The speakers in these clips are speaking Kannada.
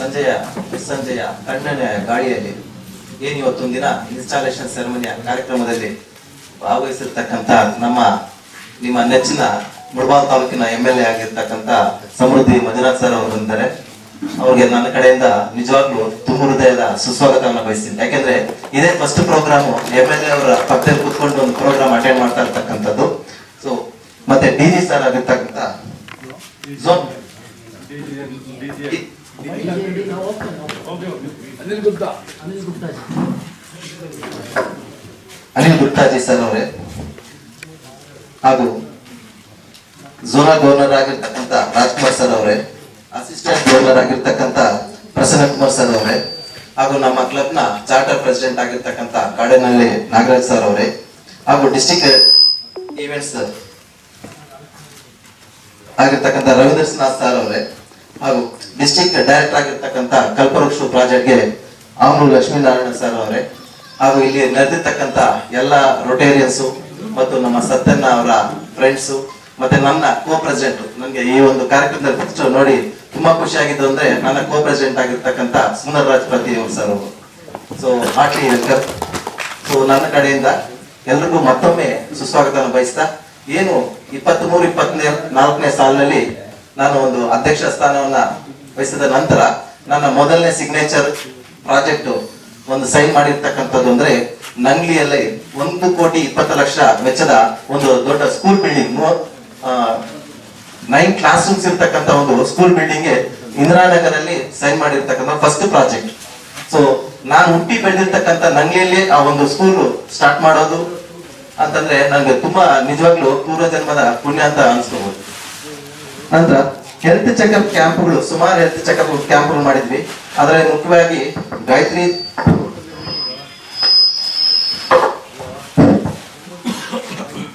ಸಂಜೆಯ ಸಂಜೆಯ ತಣ್ಣನೆಯ ಗಾಳಿಯಲ್ಲಿ ಏನು ಇವತ್ತೊಂದು ದಿನ ಇನ್ಸ್ಟಾಲೇಷನ್ ಸೆರೆಮನಿಯ ಕಾರ್ಯಕ್ರಮದಲ್ಲಿ ಭಾಗವಹಿಸಿರ್ತಕ್ಕಂಥ ನಮ್ಮ ನಿಮ್ಮ ನೆಚ್ಚಿನ ಮುಳಬಾಲ್ ತಾಲೂಕಿನ ಎಂ ಎಲ್ ಎ ಆಗಿರ್ತಕ್ಕಂಥ ಸಮೃದ್ಧಿ ಮಂಜುನಾಥ್ ಸರ್ ಅವರು ಬಂದಿದ್ದಾರೆ. ಅವ್ರಿಗೆ ನನ್ನ ಕಡೆಯಿಂದ ನಿಜವಾಗ್ಲೂ ತುಂಬ ಹೃದಯದ ಸುಸ್ವಾಗತವನ್ನು ಬಯಸ್ತೀನಿ. ಯಾಕೆಂದ್ರೆ ಇದೇ first program M L A ಅವರ ಪಕ್ಕದಲ್ಲಿ ಕೂತ್ಕೊಂಡು ಒಂದು ಪ್ರೋಗ್ರಾಮ್ ಅಟೆಂಡ್ ಮಾಡ್ತಾ ಇರ್ತಕ್ಕಂಥದ್ದು. ಸೊ ಮತ್ತೆ ಡಿ ಜಿ ಸರ್ ಆಗಿರ್ತಕ್ಕಂಥ ಅನಿಲ್ ಗುಪ್ತಾ ಅನಿಲ್ ಗುಪ್ತಾಜಿ ಸರ್ ಅವರೇ. ಹಾಗೂ ಝೋನಲ್ ಗವರ್ನರ್ ಆಗಿರ್ತಕ್ಕಂಥ ರಾಜ್ಕುಮಾರ್ ಸರ್ ಅವರೇ, ಅಸಿಸ್ಟೆಂಟ್ ಗವರ್ನರ್ ಆಗಿರ್ತಕ್ಕಂಥ ಪ್ರಸನ್ನ ಕುಮಾರ್ ಸರ್ ಅವರೇ, ಹಾಗೂ ನಮ್ಮ ಕ್ಲಬ್ನ ಚಾರ್ಟರ್ ಪ್ರೆಸಿಡೆಂಟ್ ಆಗಿರ್ತಕ್ಕಂಥ ಕಾಡೇನಹಳ್ಳಿ ನಾಗರಾಜ್ ಸರ್ ಅವರೇ, ಹಾಗೂ ಡಿಸ್ಟಿಕ್ ಈವೆಂಟ್ಸ್ ಆಗಿರ್ತಕ್ಕಂಥ ರವೀಂದ್ರನಾಥ್ ಸರ್ ಅವರೇ ಹಾಗೂ ಡಿಸ್ಟಿಕ್ ಡೈರೆಕ್ಟರ್ ಆಗಿರ್ತಕ್ಕಂಥ ಕಲ್ಪವೃಕ್ಷ ಪ್ರಾಜೆಕ್ಟ್ಗೆ ಅವನು ಲಕ್ಷ್ಮೀನಾರಾಯಣ ಸರ್ ಅವರೇ. ಹಾಗೂ ಇಲ್ಲಿ ನಡೆದಿರ್ತಕ್ಕಂಥ ಎಲ್ಲ ರೊಟೇರಿಯನ್ಸು ಮತ್ತು ನಮ್ಮ ಸತ್ಯಣ್ಣ ಅವರ ಫ್ರೆಂಡ್ಸು ಮತ್ತೆ ನನ್ನ ಕೋ ಪ್ರೆಸಿಡೆಂಟ್ ನನಗೆ ಈ ಒಂದು ಕಾರ್ಯಕ್ರಮದಲ್ಲಿ ಫಸ್ಟ್ ನೋಡಿ ತುಂಬಾ ಖುಷಿ ಆಗಿದ್ದು ಅಂದ್ರೆ ನನ್ನ ಕೋ ಪ್ರೆಸಿಡೆಂಟ್ ಆಗಿರ್ತಕ್ಕಂಥ ಸುಂದರ್ ರಾಜ್ ಪ್ರತಿ ಅವರು ಸರ್ ಅವರು. ಸೊ ಹಾರ್ಟ್ಲಿ ವೆಲ್ಕಮ್ ಸೊ ನನ್ನ ಕಡೆಯಿಂದ ಎಲ್ರಿಗೂ ಮತ್ತೊಮ್ಮೆ ಸುಸ್ವಾಗತ ಬಯಸ್ತಾ, ಏನು ಇಪ್ಪತ್ತ್ ಮೂರು ಇಪ್ಪತ್ತನೇ ನಾಲ್ಕನೇ ಸಾಲಿನಲ್ಲಿ ನಾನು ಒಂದು ಅಧ್ಯಕ್ಷ ಸ್ಥಾನವನ್ನ ವಹಿಸಿದ ನಂತರ ನನ್ನ ಮೊದಲನೇ ಸಿಗ್ನೇಚರ್ ಪ್ರಾಜೆಕ್ಟ್ ಒಂದು ಸೈನ್ ಮಾಡಿರ್ತಕ್ಕಂಥದ್ದು ಅಂದ್ರೆ ನಂಗ್ಲಿಯಲ್ಲಿ ಒಂದು ಕೋಟಿ ಇಪ್ಪತ್ತು ಲಕ್ಷ ವೆಚ್ಚದ ಒಂದು ದೊಡ್ಡ school building nine class rooms ಇರ್ತಕ್ಕಂಥ ಒಂದು ಸ್ಕೂಲ್ ಬಿಲ್ಡಿಂಗ್ಗೆ ಇಂದಿರಾನಗರಲ್ಲಿ ಸೈನ್ ಮಾಡಿರ್ತಕ್ಕಂಥ ಫಸ್ಟ್ ಪ್ರಾಜೆಕ್ಟ್ ಸೊ ನಾನು ಹುಟ್ಟಿ ಬೆಳೆದಿರ್ತಕ್ಕಂಥ ನಂಗ್ಲಿಯಲ್ಲಿ ಆ ಒಂದು ಸ್ಕೂಲ್ ಸ್ಟಾರ್ಟ್ ಮಾಡೋದು ಅಂತಂದ್ರೆ ನನಗೆ ತುಂಬಾ ನಿಜವಾಗ್ಲೂ ಪೂರ್ವ ಜನ್ಮದ ಪುಣ್ಯ ಅಂತ ಅನ್ಸ್ಕೋಬಹುದು ನಂತರ ಹೆಲ್ತ್ ಚೆಕಪ್ ಕ್ಯಾಂಪ್ಗಳು ಸುಮಾರು ಹೆಲ್ತ್ ಚೆಕಪ್ ಕ್ಯಾಂಪ್ಗಳು ಮಾಡಿದ್ವಿ. ಅದರಲ್ಲಿ ಮುಖ್ಯವಾಗಿ ಗಾಯತ್ರಿ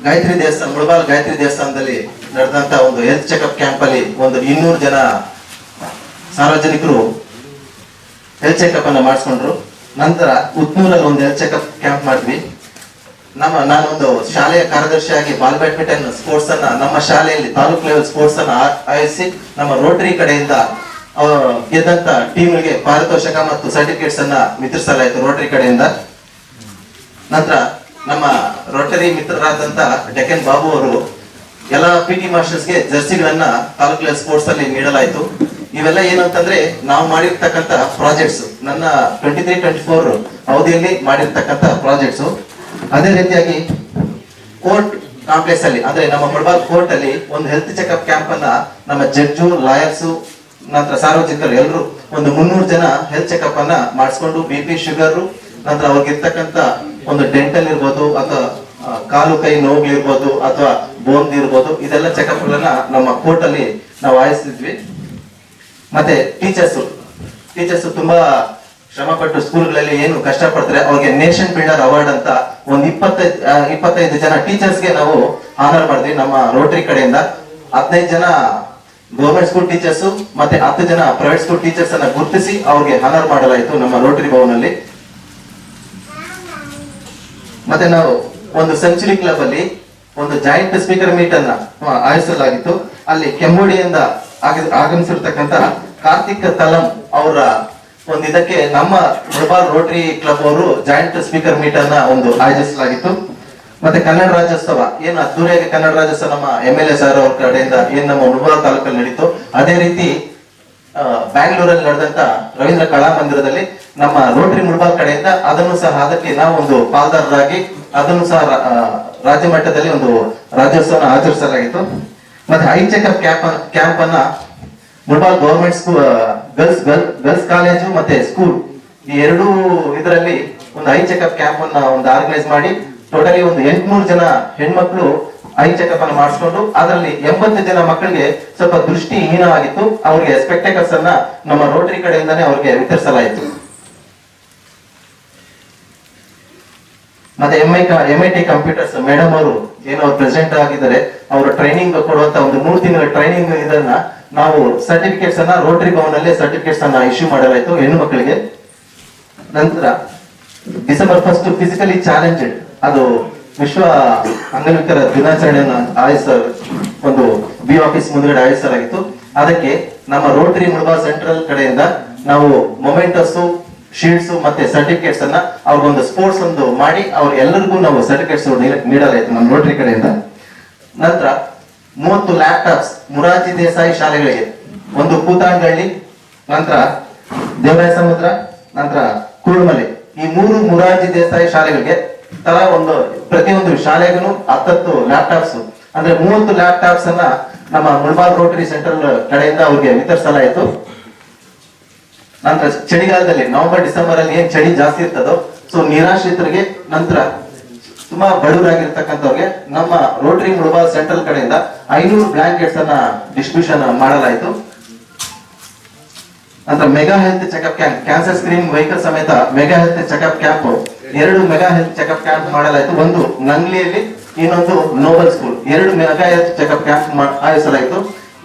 ಗಾಯತ್ರಿ ದೇವಸ್ಥಾನ, ಮುಳಬಾಲ್ ಗಾಯತ್ರಿ ದೇವಸ್ಥಾನದಲ್ಲಿ ನಡೆದಂತ ಒಂದು ಹೆಲ್ತ್ ಚೆಕಪ್ ಕ್ಯಾಂಪ್ ಅಲ್ಲಿ ಒಂದು ಇನ್ನೂರು ಜನ ಸಾರ್ವಜನಿಕರು ಹೆಲ್ತ್ ಚೆಕಪ್ ಅನ್ನ ಮಾಡಿಸ್ಕೊಂಡ್ರು. ನಂತರ ಉತ್ನೂರಲ್ಲಿ ಒಂದು ಹೆಲ್ತ್ ಚೆಕಪ್ ಕ್ಯಾಂಪ್ ಮಾಡಿದ್ವಿ. ನಮ್ಮ, ನಾನೊಂದು ಶಾಲೆಯ ಕಾರ್ಯದರ್ಶಿಯಾಗಿ ಬಾಲ್ ಬ್ಯಾಡ್ಮಿಂಟನ್ ಸ್ಪೋರ್ಟ್ಸ್ ಅನ್ನ, ನಮ್ಮ ಶಾಲೆಯಲ್ಲಿ ತಾಲೂಕ್ ಲೆವೆಲ್ ಸ್ಪೋರ್ಟ್ಸ್ ಅನ್ನ ಆಯೋಜಿಸಿ ನಮ್ಮ ರೋಟರಿ ಕಡೆಯಿಂದ ಗೆದ್ದಂತ ಟೀಮ್ಗೆ ಪಾರಿತೋಷಕ ಮತ್ತು ಸರ್ಟಿಫಿಕೇಟ್ಸ್ ಅನ್ನ ವಿತರಿಸಲಾಯಿತು ರೋಟರಿ ಕಡೆಯಿಂದ. ನಂತರ ನಮ್ಮ ರೋಟರಿ ಮಿತ್ರರಾದಂತ ಡೆಕನ್ ಬಾಬು ಅವರು ಎಲ್ಲ ಪಿ ಟಿ ಮಾಸ್ಟರ್ಸ್ಗೆ ಜರ್ಸಿಗಳನ್ನ ತಾಲೂಕ್ ಲೆವೆಲ್ ಸ್ಪೋರ್ಟ್ಸ್ ಅಲ್ಲಿ ನೀಡಲಾಯಿತು. ಇವೆಲ್ಲ ಏನು ಅಂತಂದ್ರೆ ನಾವು ಮಾಡಿರ್ತಕ್ಕಂಥ ಪ್ರಾಜೆಕ್ಟ್ಸ್ ನನ್ನ ಟ್ವೆಂಟಿ ತ್ರೀ ಟ್ವೆಂಟಿ ಫೋರ್ ಅವಧಿಯಲ್ಲಿ ಮಾಡಿರ್ತಕ್ಕಂಥ ಪ್ರಾಜೆಕ್ಟ್ಸ್ ಅದೇ ರೀತಿಯಾಗಿ ಕೋರ್ಟ್ ಕಾಂಪ್ಲೆಕ್ಸ್ ಅಲ್ಲಿ, ಅಂದ್ರೆ ನಮ್ಮ ಮುಳಬಾಗ್ ಕೋರ್ಟ್ ಅಲ್ಲಿ ಒಂದು ಹೆಲ್ತ್ ಚೆಕಪ್ ಕ್ಯಾಂಪ್ ಅನ್ನ ನಮ್ಮ ಜಡ್ಜು ಲಾಯರ್ಸ್ ನಂತರ ಸಾರ್ವಜನಿಕರು ಎಲ್ಲರೂ ಒಂದು ಮುನ್ನೂರು ಜನ ಹೆಲ್ತ್ ಚೆಕ್ಅಪ್ ಅನ್ನ ಮಾಡಿಸ್ಕೊಂಡು ಬಿ ಪಿ ಶುಗರ್ ನಂತರ ಅವ್ರಿಗೆ ಇರ್ತಕ್ಕಂಥ ಒಂದು ಡೆಂಟಲ್ ಇರ್ಬೋದು, ಅಥವಾ ಕಾಲು ಕೈ ನೋವುಗಳಿರ್ಬೋದು ಅಥವಾ ಬೋನ್ ಇರ್ಬೋದು, ಇದೆಲ್ಲ ಚೆಕ್ಅಪ್ ಗಳನ್ನ ನಮ್ಮ ಕೋರ್ಟ್ ಅಲ್ಲಿ ನಾವು ಆಯಿಸ್ತಿದ್ವಿ ಮತ್ತೆ ಟೀಚರ್ಸ್ ಟೀಚರ್ಸ್ ತುಂಬಾ ಶ್ರಮ ಪಟ್ಟು ಸ್ಕೂಲ್ಗಳಲ್ಲಿ ಏನು ಕಷ್ಟಪಡ್ತಾರೆ, ಅವ್ರಿಗೆ ನೇಷನ್ ಬಿಲ್ಡರ್ ಅವಾರ್ಡ್ ಅಂತ ಒಂದ್ ಇಪ್ಪತ್ತೈದು ಇಪ್ಪತ್ತೈದು ಜನ ಟೀಚರ್ಸ್ಗೆ ನಾವು ಆನರ್ ಮಾಡಿದ್ವಿ ನಮ್ಮ ರೋಟರಿ ಕಡೆಯಿಂದ ಹದಿನೈದು ಜನ ಗೌರ್ಮೆಂಟ್ ಸ್ಕೂಲ್ ಟೀಚರ್ಸ್ ಮತ್ತೆ ಹತ್ತು ಜನ ಪ್ರೈವೇಟ್ ಸ್ಕೂಲ್ ಟೀಚರ್ಸ್ ಅನ್ನ ಗುರುತಿಸಿ ಅವ್ರಿಗೆ ಆನರ್ ಮಾಡಲಾಯಿತು ನಮ್ಮ ರೋಟರಿ ಭವನಲ್ಲಿ. ಮತ್ತೆ ನಾವು ಒಂದು ಸೆಂಚುರಿ ಕ್ಲಬ್ ಅಲ್ಲಿ ಒಂದು ಜಾಯಿಂಟ್ ಸ್ಪೀಕರ್ ಮೀಟ್ ಅನ್ನ ಆಯೋಜಿಸಲಾಗಿತ್ತು. ಅಲ್ಲಿ ಕೆಂಬೋಡಿಯಿಂದ ಆಗಮಿಸಿರ್ತಕ್ಕಂಥ ಆಗಮಿಸಿರ್ತಕ್ಕಂತ ಕಾರ್ತಿಕ್ ತಲಂ ಅವರ ಒಂದು ಇದಕ್ಕೆ ನಮ್ಮ ಮುಳಬಾಲ್ ರೋಟರಿ ಕ್ಲಬ್ ಅವರು ಜಾಯಿಂಟ್ ಸ್ಪೀಕರ್ ಮೀಟ್ ಅನ್ನ ಒಂದು ಆಯೋಜಿಸಲಾಗಿತ್ತು. ಮತ್ತೆ ಕನ್ನಡ ರಾಜ್ಯೋತ್ಸವ, ಏನು ಅದ್ದೂರಿಯಾಗಿ ಕನ್ನಡ ರಾಜ್ಯೋತ್ಸವ ನಮ್ಮ ಎಂ ಎಲ್ ಎ ಸರ್ ಅವ್ರ ಕಡೆಯಿಂದ ಏನ್ ನಮ್ಮ ಮುಳಬಾಲ್ ತಾಲೂಕಲ್ಲಿ ನಡೀತು ಅದೇ ರೀತಿ ಬ್ಯಾಂಗ್ಳೂರಲ್ಲಿ ನಡೆದಂತ ರವೀಂದ್ರ ಕಲಾ ಮಂದಿರದಲ್ಲಿ ನಮ್ಮ ರೋಟರಿ ಮುಳಬಾಲ್ ಕಡೆಯಿಂದ ಅದನ್ನು ಸಹ ಅದಕ್ಕೆ ನಾವು ಒಂದು ಪಾಲ್ದಾರರಾಗಿ ಅದನ್ನು ಸಹ ರಾಜ್ಯ ಮಟ್ಟದಲ್ಲಿ ಒಂದು ರಾಜ್ಯೋತ್ಸವ ಆಚರಿಸಲಾಗಿತ್ತು. ಮತ್ತೆ ಐ ಚೆಕಪ್ ಕ್ಯಾಂಪ್ ಕ್ಯಾಂಪ್ ಅನ್ನ Mulbagal government school girls girls college ಮತ್ತೆ ಸ್ಕೂಲ್ ಈ ಎರಡೂ ಇದರಲ್ಲಿ ಒಂದು ಐ ಚೆಕಪ್ ಕ್ಯಾಂಪ್ ಅನ್ನ ಒಂದು ಆರ್ಗನೈಸ್ ಮಾಡಿ ಟೋಟಲಿ ಒಂದು ಎಂಟ್ನೂರು ಜನ ಹೆಣ್ಮಕ್ಳು ಐ ಚೆಕಪ್ ಅನ್ನು ಮಾಡಿಸ್ಕೊಂಡು ಅದರಲ್ಲಿ ಎಂಬತ್ತು ಜನ ಮಕ್ಕಳಿಗೆ ಸ್ವಲ್ಪ ದೃಷ್ಟಿ ಹೀನವಾಗಿತ್ತು ಅವರಿಗೆ ಸ್ಪೆಕ್ಟಕಲ್ಸ್ ಅನ್ನ ನಮ್ಮ ರೋಟರಿ ಕಡೆಯಿಂದಾನೇ ಅವ್ರಿಗೆ ವಿತರಿಸಲಾಯಿತು. ಮತ್ತೆ M I M I T computers madam ಅವರು ಏನೋ ಪ್ರೆಸೆಂಟ್ ಆಗಿದ್ದಾರೆ. ಅವರು ಟ್ರೈನಿಂಗ್ ಕೊಡುವಂತ ಒಂದು ಮೂರು ತಿಂಗಳ ಟ್ರೈನಿಂಗ್ ಇದನ್ನ ನಾವು ಸರ್ಟಿಫಿಕೇಟ್ಸ್ ಅನ್ನ ರೋಟರಿ ಭವನಲ್ಲಿ ಸರ್ಟಿಫಿಕೇಟ್ಸ್ ಅನ್ನ ಇಶ್ಯೂ ಮಾಡಲಾಯಿತು. ಹೆಣ್ಣು ಮಕ್ಕಳಿಗೆ. ನಂತರ ಡಿಸೆಂಬರ್ ಫಸ್ಟ್ ಫಿಸಿಕಲಿ ಚಾಲೆಂಜೆಡ್ ಅದು ವಿಶ್ವ ಅಂಗವಿಕಲ ದಿನಾಚರಣೆಯನ್ನು ಆಯೋಜಿಸ, ಒಂದು ಬಿ ಆಫೀಸ್ ಮುಂದುಗಡೆ ಆಯೋಜಿಸಲಾಗಿತ್ತು. ಅದಕ್ಕೆ ನಮ್ಮ ರೋಟರಿ ಮುಳಬಾ ಸೆಂಟ್ರಲ್ ಕಡೆಯಿಂದ ನಾವು ಮೊಮೆಂಟಸ್ ಶೀಲ್ಡ್ಸ್ ಮತ್ತೆ ಸರ್ಟಿಫಿಕೇಟ್ಸ್ ಅನ್ನ ಅವ್ರಿಗೊಂದು ಸ್ಪೋರ್ಟ್ಸ್ ಒಂದು ಮಾಡಿ, ಅವ್ರ ಎಲ್ಲರಿಗೂ ನಾವು ಸರ್ಟಿಫಿಕೇಟ್ಸ್ ನೀಡಲಾಯಿತು ನಮ್ಮ ರೋಟರಿ ಕಡೆಯಿಂದ. ನಂತರ ಮೂವತ್ತು ಲ್ಯಾಪ್ಟಾಪ್ಸ್ ಮುರಾರ್ಜಿ ದೇಸಾಯಿ ಶಾಲೆಗಳಿಗೆ. ಒಂದು ಕೂತಾಂಗಳ್ಳಿ, ನಂತರ ದೇವರಾಯ ಸಮುದ್ರ, ನಂತರ ಕುರುಮಲೆ ಈ ಮೂರು ಮುರಾರ್ಜಿ ದೇಸಾಯಿ ಶಾಲೆಗಳಿಗೆ ತಲಾ ಒಂದು, ಪ್ರತಿಯೊಂದು ಶಾಲೆಗೂ ಹತ್ತತ್ತು ಲ್ಯಾಪ್ಟಾಪ್ಸ್ ಅಂದ್ರೆ ಮೂವತ್ತು ಲ್ಯಾಪ್ಟಾಪ್ಸ್ ಅನ್ನ ನಮ್ಮ ಮುಳ್ಬಾಲ್ ರೋಟರಿ ಸೆಂಟರ್ ಕಡೆಯಿಂದ ಅವ್ರಿಗೆ ವಿತರಿಸಲಾಯಿತು. ನಂತರ ಚಳಿಗಾಲದಲ್ಲಿ ನವೆಂಬರ್ ಡಿಸೆಂಬರ್ ಅಲ್ಲಿ ಏನ್ ಚಳಿ ಜಾಸ್ತಿ ಇರ್ತದೋ ಸೊ ನಿರಾಶ್ರಿತರಿಗೆ ನಂತರ ತುಂಬಾ ಬಡವರಾಗಿರ್ತಕ್ಕಂಥವ್ರಿಗೆ ನಮ್ಮ ರೋಟರಿ ಮುಳಬಾಲ್ ಸೆಂಟ್ರಲ್ ಕಡೆಯಿಂದ ಐನೂರು ಬ್ಲಾಂಕೆಟ್ಸ್ ಅನ್ನ ಡಿಸ್ಟ್ರಿಬ್ಯೂಷನ್ ಮಾಡಲಾಯಿತು. ನಂತರ mega health checkup camp cancer screening vehicle ಸಮೇತ ಮೆಗಾ ಹೆಲ್ತ್ ಚೆಕಪ್ ಕ್ಯಾಂಪ್ ಎರಡು ಮೆಗಾ ಹೆಲ್ತ್ ಚೆಕಪ್ ಕ್ಯಾಂಪ್ ಮಾಡಲಾಯಿತು. ಒಂದು ನಂಗ್ಲಿಯಲ್ಲಿ, ಇನ್ನೊಂದು ನೋಬಲ್ ಸ್ಕೂಲ್ ಎರಡು ಮೆಗಾ ಹೆಲ್ತ್ ಚೆಕಪ್ ಕ್ಯಾಂಪ್ ಆಯೋಜಿಸಲಾಯಿತು.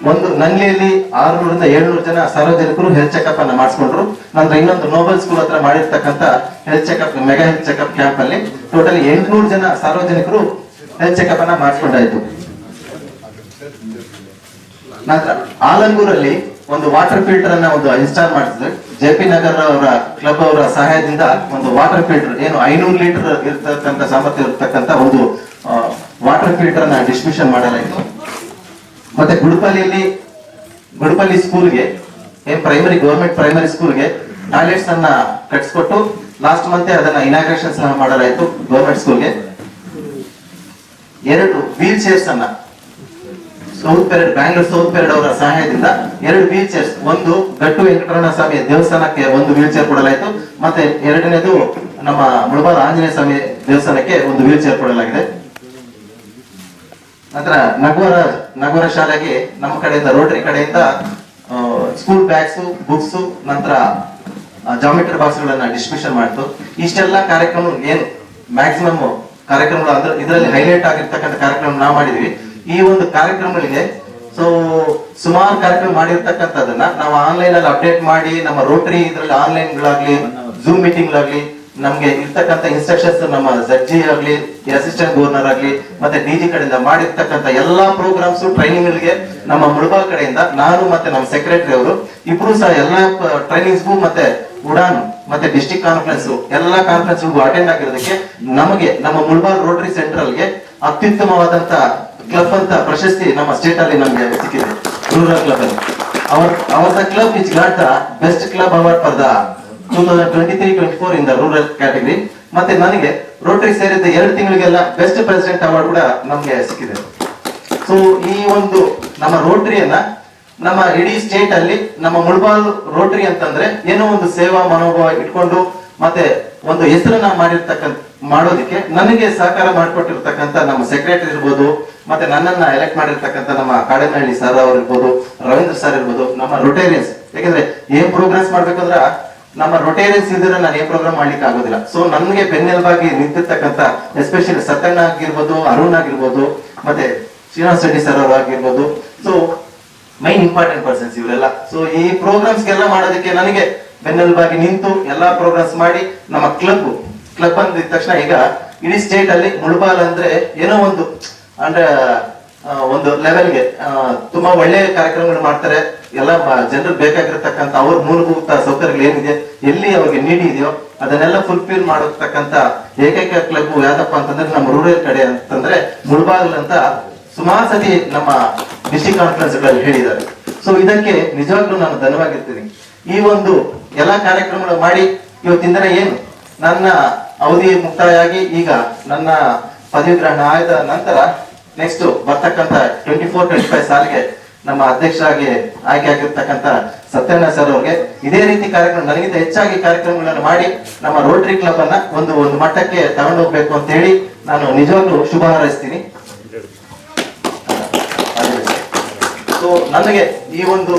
ಒಂದು ನಂಗ್ಲಿಯಲ್ಲಿ ಆರುನೂರಿಂದ ಏಳ್ನೂರು ಜನ ಸಾರ್ವಜನಿಕರು ಹೆಲ್ತ್ ಚೆಕಪ್ ಅನ್ನ ಮಾಡಿಸ್ಕೊಂಡ್ರು. ನಂತರ ಇನ್ನೊಂದು ನೋಬಲ್ ಸ್ಕೂಲ್ ಹತ್ರ ಮಾಡಿರ್ತಕ್ಕಂಥ health checkup mega health checkup camp ಅಲ್ಲಿ ಟೋಟಲ್ ಎಂಟುನೂರು ಜನ ಸಾರ್ವಜನಿಕರು ಹೆಲ್ತ್ ಚೆಕಪ್ ಅನ್ನ ಮಾಡಿಸ್ಕೊಂಡಾಯ್ತು. ನಂತರ ಆಲಂಗೂರಲ್ಲಿ ಒಂದು ವಾಟರ್ ಫಿಲ್ಟರ್ ಅನ್ನ ಒಂದು ಇನ್ಸ್ಟಾಲ್ ಮಾಡಿಸಿದ್ರು ಜೆ ಪಿ ನಗರ್ ಅವರ ಕ್ಲಬ್ ಅವರ ಸಹಾಯದಿಂದ ಒಂದು ವಾಟರ್ ಫಿಲ್ಟರ್ ಏನು ಐನೂರು ಲೀಟರ್ ಇರ್ತಕ್ಕಂಥ ಸಾಮರ್ಥ್ಯ ಇರತಕ್ಕಂತ ಒಂದು ವಾಟರ್ ಫಿಲ್ಟರ್ ಅನ್ನ ಡಿಸ್ಟ್ರಿಬ್ಯೂಷನ್ ಮಾಡಲಾಯಿತು ಮತ್ತೆ ಗುಡುಪಲ್ಲಿಯಲ್ಲಿ, ಗುಡುಪಲ್ಲಿ ಸ್ಕೂಲ್ಗೆ ಏನ್ ಪ್ರೈಮರಿ ಗೌರ್ಮೆಂಟ್ ಪ್ರೈಮರಿ ಸ್ಕೂಲ್ಗೆ ಟಾಯ್ಲೆಟ್ಸ್ ಅನ್ನ ಕಟ್ಸ್ಕೊಟ್ಟು ಲಾಸ್ಟ್ ಮಂತ್ ಅದನ್ನ ಇನಾಗ್ರೇಷನ್ ಸಹ ಮಾಡಲಾಯಿತು ಗೌರ್ಮೆಂಟ್ ಸ್ಕೂಲ್ಗೆ. ಎರಡು ವೀಲ್ ಚೇರ್ಸ್ ಅನ್ನ. South parade Bangalore south parade ಅವರ ಸಹಾಯದಿಂದ ಎರಡು ವೀಲ್ ಚೇರ್ಸ್ ಒಂದು ಗಟ್ಟು ವೆಂಕಟರಮಣ ಸ್ವಾಮಿ ದೇವಸ್ಥಾನಕ್ಕೆ ಒಂದು ವೀಲ್ ಚೇರ್ ಕೊಡಲಾಯಿತು, ಮತ್ತೆ ಎರಡನೇದು ನಮ್ಮ ಮುಳಬಾರ ಆಂಜನೇಯ ಸ್ವಾಮಿ ದೇವಸ್ಥಾನಕ್ಕೆ ಒಂದು ವೀಲ್ ಚೇರ್ ಕೊಡಲಾಗಿದೆ. ನಂತರ ನಗೋರ ನಗೋರ ಶಾಲೆಗೆ ನಮ್ಮ ಕಡೆಯಿಂದ ರೋಟರಿ ಕಡೆಯಿಂದ ಸ್ಕೂಲ್ ಬ್ಯಾಗ್ಸ್ ಬುಕ್ಸ್ ನಂತರ ಜಾಮಿಟ್ರಿ ಬಾಕ್ಸ್ ಗಳನ್ನ ಡಿಸ್ಟ್ರಿಬ್ಯೂಷನ್ ಮಾಡ್ತು. ಇಷ್ಟೆಲ್ಲ ಕಾರ್ಯಕ್ರಮ ಏನು ಮ್ಯಾಕ್ಸಿಮಮ್ ಕಾರ್ಯಕ್ರಮಗಳು ಅಂದ್ರೆ ಇದರಲ್ಲಿ ಹೈಲೈಟ್ ಆಗಿರ್ತಕ್ಕಂಥ ಕಾರ್ಯಕ್ರಮ ನಾವು ಮಾಡಿದ್ವಿ. ಈ ಒಂದು ಕಾರ್ಯಕ್ರಮಗಳಿಗೆ ಸೊ ಸುಮಾರು ಕಾರ್ಯಕ್ರಮ ಮಾಡಿರ್ತಕ್ಕಂಥದ್ದನ್ನ ನಾವು ಆನ್ಲೈನ್ ಅಲ್ಲಿ ಅಪ್ಡೇಟ್ ಮಾಡಿ, ನಮ್ಮ ರೋಟರಿ ಇದರಲ್ಲಿ ಆನ್ಲೈನ್ ಗಳಾಗ್ಲಿ ಜೂಮ್ ಮೀಟಿಂಗ್ ಗಳಾಗ್ಲಿ ನಮ್ಗೆ ಇರ್ತಕ್ಕಂಥ ಇನ್ಸ್ಟ್ರಕ್ಷನ್ಸ್ ನಮ್ಮ ಜಡ್ಜಿ ಆಗ್ಲಿ ಅಸಿಸ್ಟೆಂಟ್ ಗವರ್ನರ್ ಆಗ್ಲಿ, ಮತ್ತೆ ಡಿಜಿ ಕಡೆಯಿಂದ ಮಾಡಿರ್ತಕ್ಕಂಥ ಎಲ್ಲಾ ಪ್ರೋಗ್ರಾಮ್ಸ್ ಟ್ರೈನಿಂಗ್ ಗಳಿಗೆ ನಮ್ಮ ಮುಳುಬಾ ಕಡೆಯಿಂದ ನಾನು ಮತ್ತೆ ನಮ್ಮ ಸೆಕ್ರೆಟರಿ ಅವರು, ಇಬ್ರು ಸಹ ಎಲ್ಲಾ ಟ್ರೈನಿಂಗ್ಸ್ಗೂ ಮತ್ತೆ ಉಡಾನ್, ಮತ್ತೆ ಡಿಸ್ಟಿಕ್ ಕಾನ್ಫರೆನ್ಸ್ ಎಲ್ಲಾ ಕಾನ್ಫರೆನ್ಸ್ ಅಟೆಂಡ್ ಆಗಿರೋದಕ್ಕೆ ನಮಗೆ, ನಮ್ಮ ಮುಳ್ಬಾರ್ ರೋಟರಿ ಸೆಂಟ್ರಲ್ಗೆ ಅತ್ಯುತ್ತಮವಾದಂತಹ ಕ್ಲಬ್ ಅಂತ ಪ್ರಶಸ್ತಿ ನಮ್ಮ ಸ್ಟೇಟ್ ಅಲ್ಲಿ ನಮ್ಗೆ ಸಿಕ್ಕಿದೆ. ರೂರಲ್ ಕ್ಲಬ್ ಅಲ್ಲಿ. Our our the club is got the best club award for the two twenty three twenty four ಇಂದ ರೂರಲ್ ಕ್ಯಾಟಗರಿ ಮತ್ತೆ ನನಗೆ ರೋಟರಿ ಸೇರಿದ ಎರಡು ತಿಂಗಳಿಗೆಲ್ಲ ಬೆಸ್ಟ್ ಪ್ರೆಸಿಡೆಂಟ್ ಅವಾರ್ಡ್ ಕೂಡ ನಮ್ಗೆ ಸಿಕ್ಕಿದೆ. ಸೊ ಈ ಒಂದು ನಮ್ಮ ರೋಟರಿಯನ್ನ ನಮ್ಮ ಇಡೀ ಸ್ಟೇಟ್ ಅಲ್ಲಿ ನಮ್ಮ ಮುಳ್ಬಾಲ್ ರೋಟರಿ ಅಂತಂದ್ರೆ ಏನೋ ಒಂದು ಸೇವಾ ಮನೋಭಾವ ಇಟ್ಕೊಂಡು ಮತ್ತೆ ಒಂದು ಹೆಸರನ್ನ ಮಾಡಿರ್ತಕ್ಕಂಥ, ಮಾಡೋದಕ್ಕೆ ನನಗೆ ಸಹಕಾರ ಮಾಡಿಕೊಟ್ಟಿರ್ತಕ್ಕಂಥ ನಮ್ಮ ಸೆಕ್ರೆಟರಿ ಇರ್ಬೋದು, ಮತ್ತೆ ನನ್ನನ್ನ ಎಲೆಕ್ಟ್ ಮಾಡಿರ್ತಕ್ಕಂಥ ನಮ್ಮ ಕಾಡನಹಳ್ಳಿ ಸರ್ ಅವ್ರು ಇರ್ಬೋದು, ರವೀಂದ್ರ ಸರ್ ಇರ್ಬೋದು, ನಮ್ಮ ರೊಟೇರಿಯನ್ಸ್ ಯಾಕಂದ್ರೆ ಏನ್ ಪ್ರೋಗ್ರೆಸ್ ಮಾಡ್ಬೇಕಂದ್ರ ನಮ್ಮ ರೊಟೇರಿಯನ್ಸ್ ಇದ್ರೆ ನಾನು ಏನ್ ಪ್ರೋಗ್ರಾಮ್ ಮಾಡ್ಲಿಕ್ಕೆ ಆಗೋದಿಲ್ಲ. ಸೊ ನನ್ಗೆ ಬೆನ್ನೆಲುಬಾಗಿ ನಿಂತಿರ್ತಕ್ಕಂಥ ಎಸ್ಪೆಷಲಿ ಸತ್ತಣ್ಣ ಆಗಿರ್ಬೋದು, ಅರುಣ್ ಆಗಿರ್ಬೋದು, ಮತ್ತೆ ಶ್ರೀನಿವಾಸ ರೆಡ್ಡಿ ಸರ್ ಅವರು ಆಗಿರ್ಬೋದು. ಸೊ ಮೈನ್ ಇಂಪಾರ್ಟೆಂಟ್ ಪರ್ಸನ್ಸ್ ಇವರೆಲ್ಲ. ಸೊ ಈ ಪ್ರೋಗ್ರಾಮ್ಸ್ ಎಲ್ಲ ಮಾಡೋದಕ್ಕೆ ನನಗೆ ಬೆನ್ನೆಲುಬಾಗಿ ನಿಂತು ಎಲ್ಲಾ ಪ್ರೋಗ್ರಾಮ್ಸ್ ಮಾಡಿ ನಮ್ಮ ಕ್ಲಬ್ ಕ್ಲಬ್ ಅಂದಿದ ತಕ್ಷಣ ಈಗ ಇಡೀ ಸ್ಟೇಟ್ ಅಲ್ಲಿ ಮುಳುಬಾಲ್ ಅಂದ್ರೆ ಏನೋ ಒಂದು, ಅಂದ್ರೆ ಒಂದು ಲೆವೆಲ್ಗೆ ತುಂಬಾ ಒಳ್ಳೆ ಕಾರ್ಯಕ್ರಮಗಳು ಮಾಡ್ತಾರೆ. ಎಲ್ಲ ಜನರು ಬೇಕಾಗಿರ್ತಕ್ಕಂಥ ಅವ್ರ ಮೂಲಭೂತ ಸೌಕರ್ಯಗಳು ಏನಿದೆ, ಎಲ್ಲಿ ಅವ್ರಿಗೆ ನೀಡಿ ಇದೆಯೋ ಅದನ್ನೆಲ್ಲ ಫುಲ್ಫಿಲ್ ಮಾಡತಕ್ಕಂತ ಏಕೈಕ ಕ್ಲಬ್ ಯಾವ್ದಪ್ಪ ಅಂತಂದ್ರೆ ನಮ್ಮ ರೂರಲ್ ಕಡೆ ಅಂತಂದ್ರೆ ಮುಳ್ಬಾಗಲ್ ಅಂತ ಸುಮಾರು ಸತಿ ನಮ್ಮ ಡಿಸ್ಟಿಕ್ ಕಾನ್ಫರೆನ್ಸ್ಗಳಲ್ಲಿ ಹೇಳಿದ್ದಾರೆ. ಸೊ ಇದಕ್ಕೆ ನಿಜವಾಗ್ಲೂ ನಾನು ಧನ್ಯವಾಗಿರ್ತೀನಿ. ಈ ಒಂದು ಎಲ್ಲಾ ಕಾರ್ಯಕ್ರಮಗಳು ಮಾಡಿ ಇವತ್ತಿನ ದಿನ ಏನು? ನನ್ನ ಅವಧಿ ಮುಕ್ತಾಯ ಆಗಿ ಈಗ ನನ್ನ ಪದವಿ ಗ್ರಹಣ ಆದ ನಂತರ ನೆಕ್ಸ್ಟ್ ಬರ್ತಕ್ಕಂತ ಟ್ವೆಂಟಿ ಫೋರ್ ಟ್ವೆಂಟಿ ಫೈವ್ ಸಾಲಿಗೆ ನಮ್ಮ ಅಧ್ಯಕ್ಷರಾಗಿ ಆಯ್ಕೆ ಆಗಿರ್ತಕ್ಕಂತ ಸತ್ಯನಾರಾಯಣ ಸರ್ ಅವ್ರಿಗೆ ಇದೇ ರೀತಿ ಕಾರ್ಯಕ್ರಮ, ನನಗಿಂತ ಹೆಚ್ಚಾಗಿ ಕಾರ್ಯಕ್ರಮಗಳನ್ನು ಮಾಡಿ ನಮ್ಮ ರೋಟರಿ ಕ್ಲಬ್ ಅನ್ನ ಒಂದು ಒಂದು ಮಟ್ಟಕ್ಕೆ ತಗೊಂಡು ಹೋಗ್ಬೇಕು ಅಂತ ಹೇಳಿ ನಾನು ನಿಜವಾಗ್ಲೂ ಶುಭ ಹಾರೈಸ್ತೀನಿ. ಸೊ ನನಗೆ ಈ ಒಂದು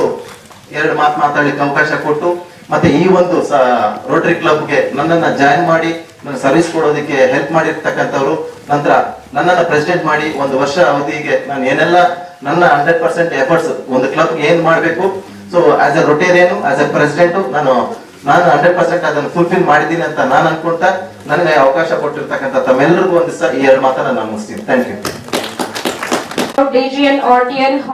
ಎರಡು ಮಾತು ಮಾತಾಡಲಿಕ್ಕೆ ಅವಕಾಶ ಕೊಟ್ಟು ಮತ್ತೆ ಈ ಒಂದು ರೋಟರಿ ಕ್ಲಬ್ಗೆ ನನ್ನನ್ನ ಜಾಯಿನ್ ಮಾಡಿ ಸರ್ವಿಸ್ ಕೊಡೋದಕ್ಕೆ ಹೆಲ್ಪ್ ಮಾಡಿರ್ತಕ್ಕಂಥವ್ರು. ನಂತರ ನನ್ನನ್ನು ಪ್ರೆಸಿಡೆಂಟ್ ಮಾಡಿ ಒಂದು ವರ್ಷ ಅವಧಿಗೆ ನಾನು ಏನೆಲ್ಲ ನನ್ನ ಹಂಡ್ರೆಡ್ ಪರ್ಸೆಂಟ್ ಎಫರ್ಟ್ಸ್ ಒಂದು ಕ್ಲಬ್ ಏನ್ ಮಾಡಬೇಕು. So as a Rotarian as a president ನಾನು ನಾನು ಹಂಡ್ರೆಡ್ ಪರ್ಸೆಂಟ್ ಅದನ್ನು ಫುಲ್ಫಿಲ್ ಮಾಡಿದ್ದೀನಿ ಅಂತ ನಾನು ಅನ್ಕೊಂತ ನನಗೆ ಅವಕಾಶ ಕೊಟ್ಟಿರ್ತಕ್ಕಂಥ ತಮ್ಮೆಲ್ಲರಿಗೂ ಒಂದು ಸಹ ಈ ಎರಡು ಮಾತನ್ನ ನಾನು ಮುಗಿಸ್ತೀನಿ. Thank you